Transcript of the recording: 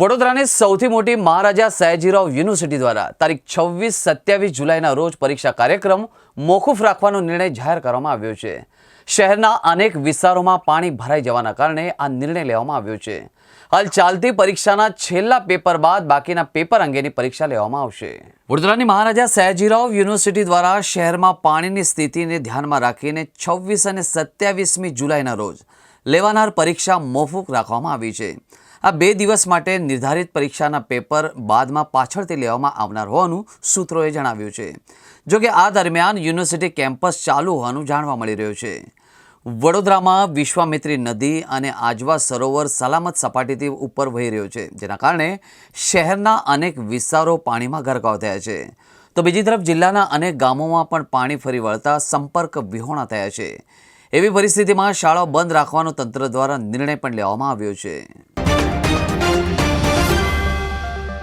વડોદરાની સૌથી મોટી મહારાજા સયાજીરાવ યુનિવર્સિટી દ્વારા તારીખ છવ્વીસ સત્યાવીસ જુલાઈના રોજ પરીક્ષા કાર્યક્રમ મોકૂફ રાખવાનો નિર્ણય જાહેર કરવામાં આવ્યો છે. શહેરના અનેક વિસ્તારોમાં પાણી ભરાઈ જવાના કારણે આ નિર્ણય લેવામાં આવ્યો છે. હાલ ચાલતી પરીક્ષાના છેલ્લા પેપર બાદ બાકીના પેપર અંગેની પરીક્ષા લેવામાં આવશે. વડોદરાની મહારાજા સયાજીરાવ યુનિવર્સિટી દ્વારા શહેરમાં પાણીની સ્થિતિને ધ્યાનમાં રાખીને છવ્વીસ અને સત્યાવીસમી જુલાઈના રોજ લેવાનાર પરીક્ષા મોફૂક રાખવામાં આવી છે. આ બે દિવસ માટે નિર્ધારિત પરીક્ષાના પેપર બાદમાં પાછળથી લેવામાં આવનાર હોવાનું સૂત્રોએ જણાવ્યું છે. જો કે આ દરમિયાન યુનિવર્સિટી કેમ્પસ ચાલુ હોવાનું જાણવા મળી રહ્યું છે. વડોદરામાં વિશ્વામિત્રી નદી અને આજવા સરોવર સલામત સપાટીથી ઉપર વહી રહ્યો છે, જેના કારણે શહેરના અનેક વિસ્તારો પાણીમાં ગરકાવ થયા છે. તો બીજી તરફ જિલ્લાના અનેક ગામોમાં પણ પાણી ફરી વળતા સંપર્ક વિહોણા થયા છે. એવી પરિસ્થિતિમાં શાળાઓ બંધ રાખવાનો તંત્ર દ્વારા નિર્ણય પણ લેવામાં આવ્યો છે.